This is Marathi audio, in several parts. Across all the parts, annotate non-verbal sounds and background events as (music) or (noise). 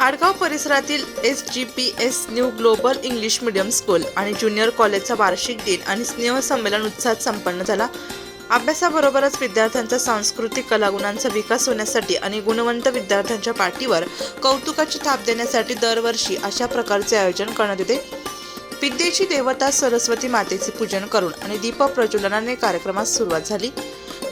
आडगाव परिसरातील S G P S new global English medium school आणि ज्युनियर कॉलेजचा वार्षिक दिन आणि स्नेहसंमेलन उत्साहात संपन्न झाला. अभ्यासाबरोबरच विद्यार्थ्यांचा सांस्कृतिक कलागुणांचा विकास होण्यासाठी आणि गुणवंत विद्यार्थ्यांच्या पाठीवर कौतुकाची थाप देण्यासाठी दरवर्षी अशा प्रकारचे आयोजन करण्यात येते. विद्येची देवता सरस्वती मातेचे पूजन करून आणि दीप प्रज्वलनाने कार्यक्रमास सुरुवात झाली.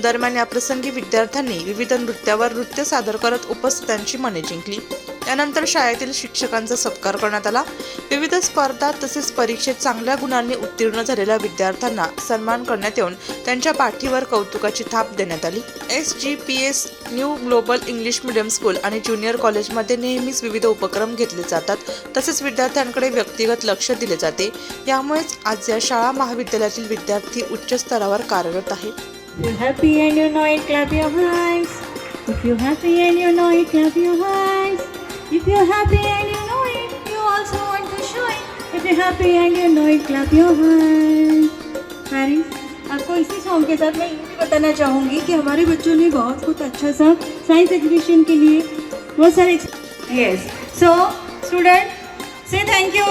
दरम्यान याप्रसंगी विद्यार्थ्यांनी विविध नृत्यावर नृत्य सादर करत उपस्थितांची मने जिंकली. त्यानंतर शाळेतील शिक्षकांचा सत्कार करण्यात आला. विविध स्पर्धा तसेच परीक्षेत चांगल्या गुणांनी उत्तीर्ण झालेल्या विद्यार्थ्यांना सन्मान करण्यात येऊन त्यांच्या पाठीवर कौतुकाची थाप देण्यात आली. S G P S new global English medium school आणि ज्युनियर कॉलेजमध्ये नेहमीच विविध उपक्रम घेतले जातात. तसेच विद्यार्थ्यांकडे व्यक्तिगत लक्ष दिले जाते. यामुळेच आज या शाळा महाविद्यालयातील विद्यार्थी उच्च स्तरावर कार्यरत आहेत. You're happy and you know it, clap your hands. If you're happy and you know it, clap your hands. If you're happy and you know it, you also want to show it. If you're happy and you know it, clap your hands. Paris, आपको इसी सॉन्ग के साथ मैं ये भी बताना चाहूँगी कि हमारे बच्चों ने बहुत कुछ अच्छा सा साइंस एग्जीबिशन के लिए बहुत सारे yes so student say thank you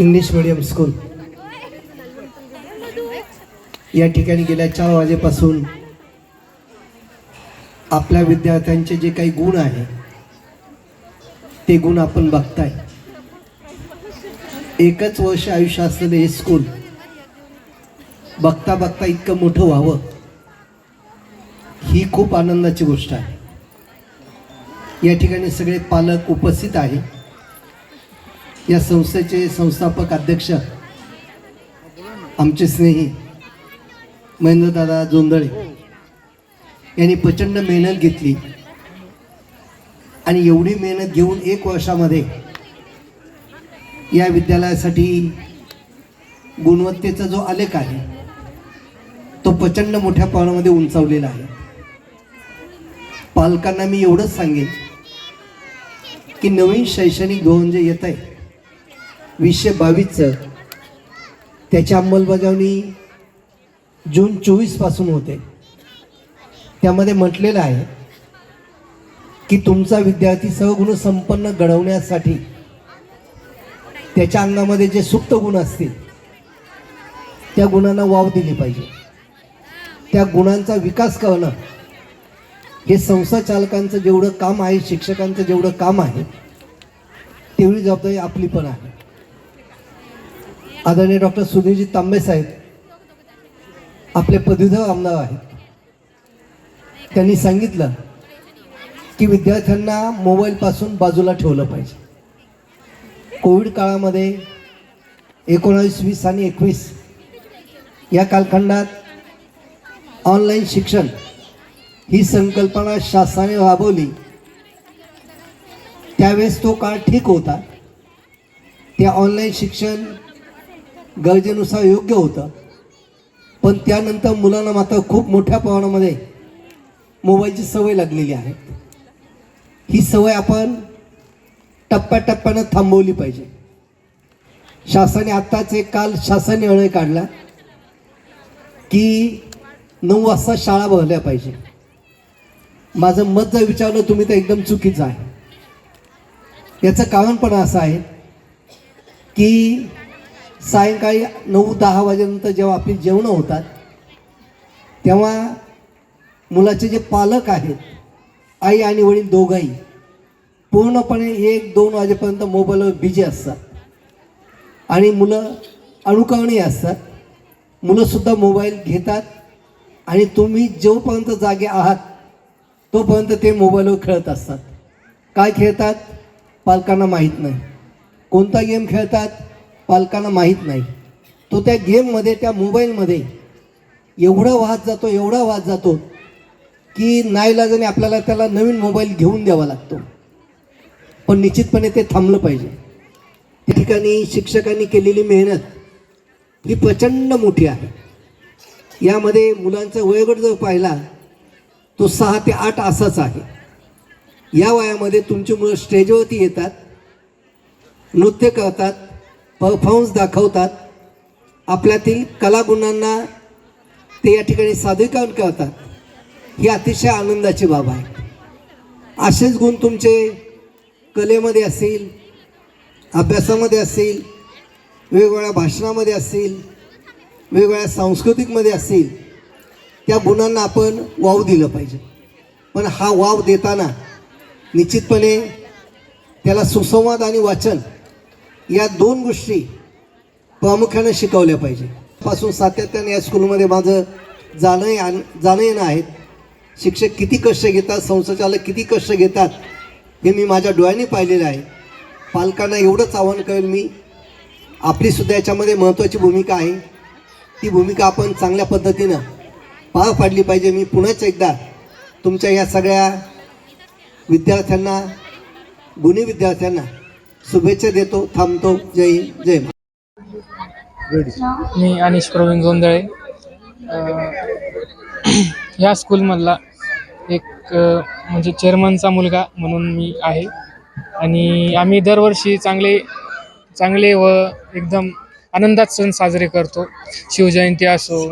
English medium school या ठिकाणी गेल्या चार वाजेपासून आपल्या विद्यार्थ्यांचे जे काही गुण आहे ते गुण आपण बघताय. एकच वर्ष आयुष्य असलेलं हे स्कूल बघता बघता इतकं मोठं व्हावं ही खूप आनंदाची गोष्ट आहे. या ठिकाणी सगळे पालक उपस्थित आहे या संस्थेचे संस्थापक अध्यक्ष आमचे स्नेही महेंद्रदादा जोंदळे यांनी प्रचंड मेहनत घेतली. आणि एवढी मेहनत घेऊन एक वर्षामध्ये या विद्यालयासाठी गुणवत्तेचा जो आलेख आहे तो प्रचंड मोठ्या प्रमाणामध्ये उंचावलेला आहे. पालकांना मी एवढंच सांगेन की नवीन शैक्षणिक धोरण जे येत आहे वीसशे बावीसचं. त्याची अंमलबजावणी जून चोवीसपासून होते. त्यामध्ये म्हटलेलं आहे की तुमचा विद्यार्थी सहगुण संपन्न घडवण्यासाठी त्याच्या अंगामध्ये जे सुप्त गुण असतील त्या गुणांना वाव दिली पाहिजे. त्या गुणांचा विकास करणं हे संस्था चालकांचं जेवढं काम आहे शिक्षकांचं जेवढं काम आहे तेवढी जबाबदारी आपली पण आहे. आदरणीय डॉक्टर सुधीरजी तांबे साहेब आपले पदवीधर आमदार आहेत. त्यांनी सांगितलं की विद्यार्थ्यांना मोबाईलपासून बाजूला ठेवलं पाहिजे. कोविड काळामध्ये एकोणावीस वीस आणि एकवीस या कालखंडात ऑनलाईन शिक्षण ही संकल्पना शासनाने राबवली. त्यावेळेस तो काळ ठीक होता. त्या ऑनलाईन शिक्षण गरजेनुसार योग्य होतं. पण त्यानंतर मुलांना मात्र खूप मोठ्या प्रमाणामध्ये मोबाईलची सवय लागलेली आहे. ही सवय आपण टप्प्याटप्प्यानं थांबवली पाहिजे. शासनाने आत्ताच एक काल शासन निर्णय काढला की नऊ वाजता शाळा भरल्या पाहिजे. माझं मत जर विचारलं तुम्ही तर एकदम चुकीचं आहे. याचं कारण पण असं आहे की सायंकाळी नऊ दहा वाजेनंतर जेव्हा आपली जेवणं होतात तेव्हा मुलाचे जे पालक आहेत आई आणि वडील दोघंही पूर्णपणे एक दोन वाजेपर्यंत मोबाईलवर बिझी असतात. आणि मुलं अणुकवणी असतात. मुलंसुद्धा मोबाईल घेतात आणि तुम्ही जोपर्यंत जागे आहात तोपर्यंत ते मोबाईलवर खेळत असतात. काय खेळतात? पालकांना माहीत नाही. कोणता गेम खेळतात? पालकांना माहीत नाही. तो त्या गेममध्ये त्या मोबाईलमध्ये एवढा वाहत जातो एवढा वाहत जातो की नाईलाजाने आपल्याला त्याला नवीन मोबाईल घेऊन द्यावा लागतो. पण निश्चितपणे ते थांबलं पाहिजे. त्या ठिकाणी शिक्षकांनी केलेली मेहनत ही प्रचंड मोठी आहे. यामध्ये मुलांचा वयोगट जर पाहिला तो सहा ते आठ असाच आहे. या वयामध्ये तुमची मुलं स्टेजवरती येतात नृत्य करतात परफॉर्मन्स दाखवतात. आपल्यातील कलागुणांना ते या ठिकाणी सादरीकरण करतात. ही अतिशय आनंदाची बाब आहे. असेच गुण तुमचे कलेमध्ये असतील अभ्यासामध्ये असतील वेगवेगळ्या भाषणामध्ये असतील वेगवेगळ्या सांस्कृतिकमध्ये असतील त्या गुणांना आपण वाव दिलं पाहिजे. पण हा वाव देताना निश्चितपणे त्याला सुसंवाद आणि वाचन या दोन गोष्टी प्रामुख्याने शिकवल्या पाहिजे. पासून सातत्याने या स्कूलमध्ये माझं जाणं आण जाणं येणं आहेत. शिक्षक किती कष्ट घेतात संस्थाचालक किती कष्ट घेतात हे मी माझ्या डोळ्यांनी पाहिलेलं आहे. पालकांना एवढंच आव्हान करेल मी आपलीसुद्धा याच्यामध्ये महत्त्वाची भूमिका आहे. ती भूमिका आपण चांगल्या पद्धतीनं पार पाडली पाहिजे. मी पुन्हाच एकदा तुमच्या या सगळ्या विद्यार्थ्यांना गुणी विद्यार्थ्यांना शुभेच्छा देतो थांबतो. जय जय मी अनिश प्रवीण गोंधळे. (clears throat) या स्कूलमधला एक म्हणजे चेअरमनचा मुलगा म्हणून मी आहे. आणि आम्ही दरवर्षी चांगले चांगले व एकदम आनंदात सण साजरे करतो. शिवजयंती असो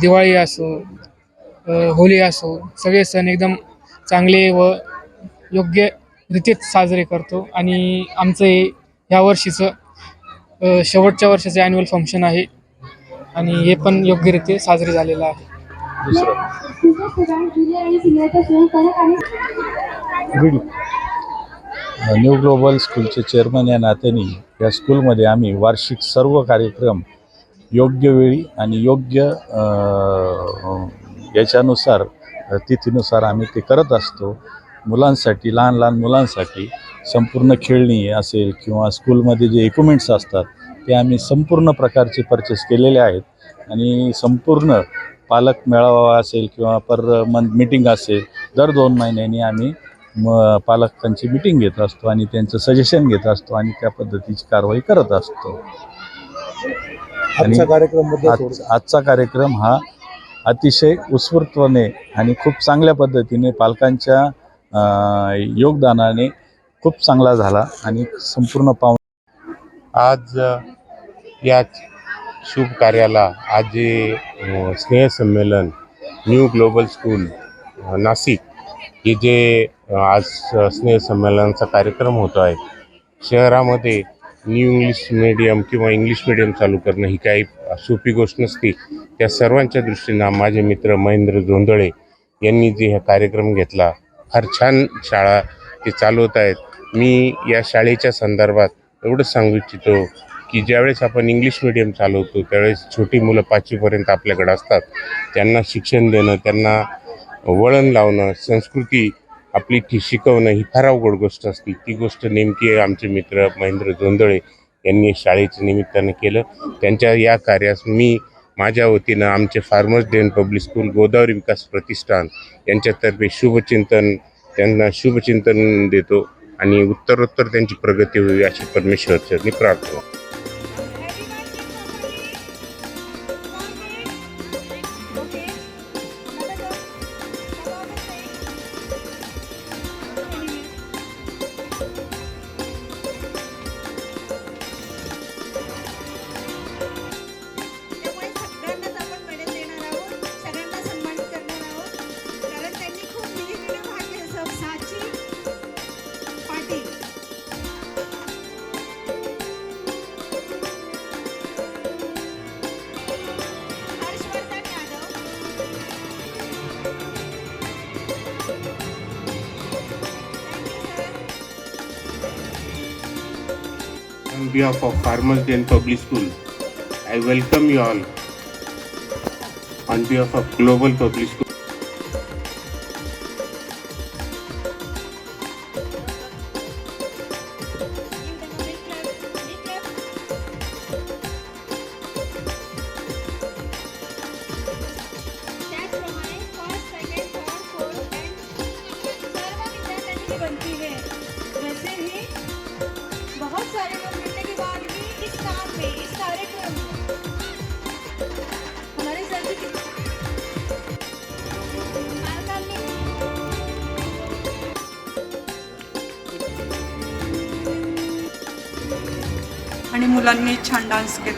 दिवाळी असो होली होळी असो सगळे सण एकदम चांगले व योग्य रीतीत साजरे करतो. आणि आमचं हे ह्या वर्षीचं शेवटच्या वर्षाचे ॲन्युअल फंक्शन आहे. आणि हे पण योग्यरीत्या साजरे झालेलं आहे. न्यू ग्लोबल स्कूलचे चेअरमन या नात्याने या स्कूलमध्ये आम्ही वार्षिक सर्व कार्यक्रम योग्य वेळी आणि योग्य याच्यानुसार तिथीनुसार आम्ही ते करत असतो. मुलांसाठी लहान लहान मुलांसाठी संपूर्ण खेळणी असेल किंवा स्कूलमध्ये जे इक्विपमेंट्स असतात ते आम्ही संपूर्ण प्रकारचे परचेस केलेले आहेत. आणि संपूर्ण पालक मेळावा असेल किंवा पर मंथ मीटिंग असेल दर दोन महिन्यांनी आम्ही म पालकांची मिटिंग घेत असतो आणि त्यांचं सजेशन घेत असतो आणि त्या पद्धतीची कारवाई करत असतो. आणि आज- आजचा कार्यक्रम हा अतिशय उत्स्फूर्तपणे आणि खूप चांगल्या पद्धतीने पालकांच्या योगदानाने खूप चांगला झाला आणि संपूर्ण पाहून आज याच या शुभ कार्याला आज जे स्नेहसंमेलन न्यू ग्लोबल स्कूल नाशिक हे जे आज स्नेहसंमेलनाचा कार्यक्रम होतो आहे शहरामध्ये न्यू इंग्लिश मीडियम किंवा इंग्लिश मीडियम चालू करणं ही काही सोपी गोष्ट नसती. त्या सर्वांच्या दृष्टीनं माझे मित्र महेंद्र जोंधळे यांनी जे हा कार्यक्रम घेतला फार छान शाळा ते चालवत आहेत. मी या शाळेच्या संदर्भात एवढंच सांगू इच्छितो की ज्यावेळेस आपण इंग्लिश मिडियम चालवतो त्यावेळेस छोटी मुलं पाचवीपर्यंत आपल्याकडे असतात. त्यांना शिक्षण देणं त्यांना वळण लावणं संस्कृती आपली ती शिकवणं ही फार अवघड गोष्ट असते. ती गोष्ट नेमकी आमचे मित्र महेंद्र जोंदळे यांनी शाळेच्या निमित्तानं केलं. त्यांच्या या कार्यास मी माझ्या वतीनं आमचे farmers day public school Godavari Vikas Pratishthan यांच्यातर्फे शुभचिंतन त्यांना शुभचिंतन देतो आणि उत्तरोत्तर त्यांची प्रगती होईल अशी परमेश्वरचरणी प्रार्थना behalf of Farmers and Public School, I welcome you all on behalf of Global Public School. मुलांनी छान डान्स आहे.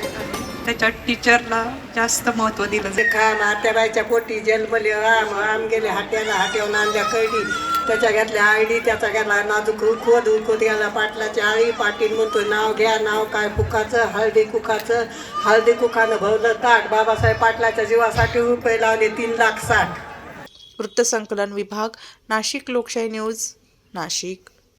त्याच्यात टीचरला जास्त महत्त्व दिलं जातं. खा मात्या बायच्या पोटी जन्मले आम आम गेले हाट्याला हाट्यावर नांद्या कैडी त्याच्या घेतल्या आयडी त्याचा घेतला नाजूक खोद खोद गेला पाटलाची आळी पाटील म्हणतो नाव घ्या नाव काय कुकाचं हळदी कुकाचं. हळदी कुकानं भरलं ताट. बाबासाहेब पाटलाच्या जीवासाठी रुपये लावले तीन लाख साठ. वृत्तसंकलन विभाग नाशिक लोकशाही न्यूज नाशिक.